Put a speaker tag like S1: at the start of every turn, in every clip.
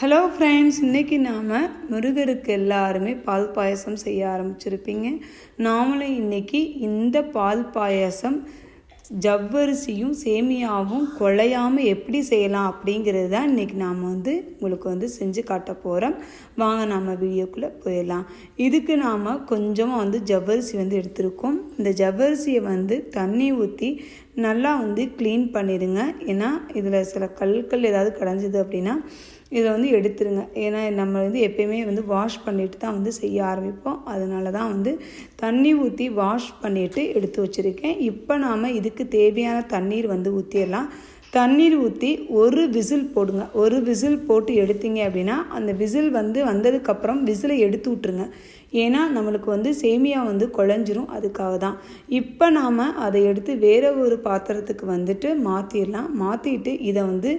S1: Hello friends இன்றைக்கி நாம் முருகருக்கு எல்லாருமே பால் பாயசம் செய்ய ஆரம்பிச்சிருப்பீங்க. நாமளும் இன்றைக்கி இந்த பால் பாயசம் ஜவ்வரிசியும் சேமியாவும் குழையாமல் எப்படி செய்யலாம் அப்படிங்கிறது தான் இன்றைக்கி நாம் வந்து உங்களுக்கு வந்து செஞ்சு காட்ட போகிறோம் வாங்க நாம் வீடியோக்குள்ளே போயிடலாம். இதுக்கு நாம் கொஞ்சமாக வந்து ஜவ்வரிசி வந்து எடுத்திருக்கோம். இந்த ஜவ்வரிசியை வந்து தண்ணி ஊற்றி நல்லா வந்து க்ளீன் பண்ணிடுங்க. ஏன்னா இதில் சில கல்கள் ஏதாவது கடைஞ்சிது அப்படின்னா இதை வந்து எடுத்துருங்க. ஏன்னா நம்ம வந்து எப்பயுமே வந்து வாஷ் பண்ணிட்டு தான் வந்து செய்ய ஆரம்பிப்போம். அதனால தான் வந்து தண்ணி ஊற்றி வாஷ் பண்ணிவிட்டு எடுத்து வச்சுருக்கேன். இப்போ நாம் இதுக்கு தேவையான தண்ணீர் வந்து ஊற்றிடலாம் தண்ணீர் ஊற்றி ஒரு விசில் போடுங்க. ஒரு விசில் போட்டு எடுத்தீங்க அப்படின்னா அந்த விசில் வந்து வந்ததுக்கப்புறம் விசிலை எடுத்து விட்ருங்க ஏன்னா நம்மளுக்கு வந்து சேமியா வந்து குழஞ்சிரும். அதுக்காக தான். இப்போ நாம் அதை எடுத்து வேறு ஒரு பாத்திரத்துக்கு வந்துட்டு மாற்றிடலாம் மாற்றிட்டு இதை வந்து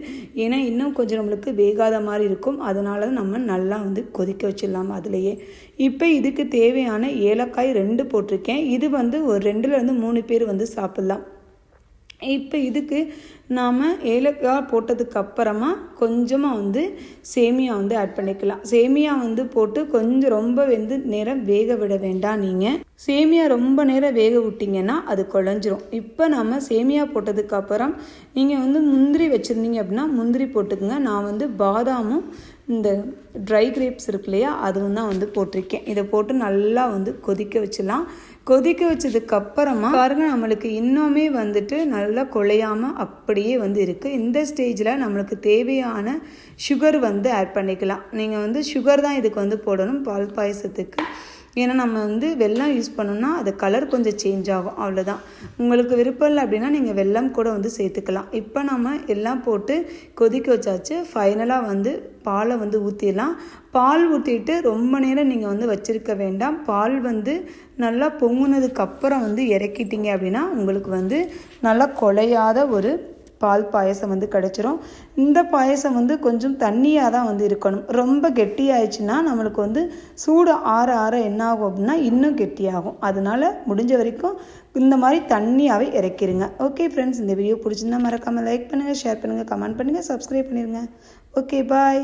S1: ஏன்னா இன்னும் கொஞ்சம் நம்மளுக்கு வேகாத மாதிரி இருக்கும். அதனால நம்ம நல்லா வந்து கொதிக்க வச்சிடலாம் அதுலேயே. இப்போ இதுக்கு தேவையான ஏலக்காய் ரெண்டு போட்டிருக்கேன். இது வந்து ஒரு ரெண்டுலேருந்து மூணு பேர் வந்து சாப்பிட்லாம். இப்போ இதுக்கு நாம் ஏலக்காய் போட்டதுக்கு அப்புறமா கொஞ்சமாக வந்து சேமியா வந்து ஆட் பண்ணிக்கலாம். சேமியா வந்து போட்டு கொஞ்சம் ரொம்ப வந்து நேரம் வேக விட வேண்டாம் நீங்கள் சேமியா ரொம்ப நேரம் வேக விட்டிங்கன்னா அது குழஞ்சிரும். இப்போ நம்ம சேமியா போட்டதுக்கப்புறம் நீங்கள் வந்து முந்திரி வச்சுருந்தீங்க அப்படின்னா முந்திரி போட்டுக்குங்க. நான் வந்து பாதாமும் இந்த ட்ரை கிரேப்ஸ் இருக்கு இல்லையா அதுவும் தான் வந்து போட்டிருக்கேன். இதை போட்டு நல்லா வந்து கொதிக்க வச்சிடலாம். கொதிக்க வச்சதுக்கப்புறமா பாருங்கள் நம்மளுக்கு இன்னுமே வந்துட்டு நல்லா குழையாமல் அப்படியே வந்து இருக்குது இந்த ஸ்டேஜில் நம்மளுக்கு தேவையான சுகர் வந்து ஆட் பண்ணிக்கலாம். நீங்கள் வந்து சுகர் தான் இதுக்கு வந்து போடணும். பால் பாயசத்துக்கு ஏன்னா நம்ம வந்து வெல்லம் யூஸ் பண்ணோம்னா அது கலர் கொஞ்சம் சேஞ்ச் ஆகும் அவ்வளோதான் உங்களுக்கு விருப்பம் இல்லை அப்படின்னா நீங்கள் வெள்ளம் கூட வந்து சேர்த்துக்கலாம். இப்போ நம்ம எல்லாம் போட்டு கொதிக்க வச்சாச்சு ஃபைனலாக வந்து பாலை வந்து ஊற்றிடலாம் பால் ஊற்றிட்டு ரொம்ப நேரம் நீங்கள் வந்து வச்சுருக்க வேண்டாம். பால் வந்து நல்லா பொங்குனதுக்கப்புறம் வந்து இறக்கிட்டீங்க அப்படின்னா உங்களுக்கு வந்து நல்லா குலையாத ஒரு பால் பாயசம் வந்து கிடச்சிரும். இந்த பாயசம் வந்து கொஞ்சம் தண்ணியாக தான் வந்து இருக்கணும். ரொம்ப கெட்டியாயிடுச்சுன்னா நம்மளுக்கு வந்து சூடு ஆற ஆற என்ன ஆகும் அப்படின்னா இன்னும் கெட்டியாகும். அதனால முடிஞ்ச வரைக்கும் இந்த மாதிரி தண்ணியாகவே இறக்கிடுங்க ஓகே ஃப்ரெண்ட்ஸ் இந்த வீடியோ பிடிச்சிருந்தா மறக்காமல் லைக் பண்ணுங்கள் ஷேர் பண்ணுங்கள் கமெண்ட் பண்ணுங்கள் சப்ஸ்கிரைப் பண்ணிடுங்க ஓகே பாய்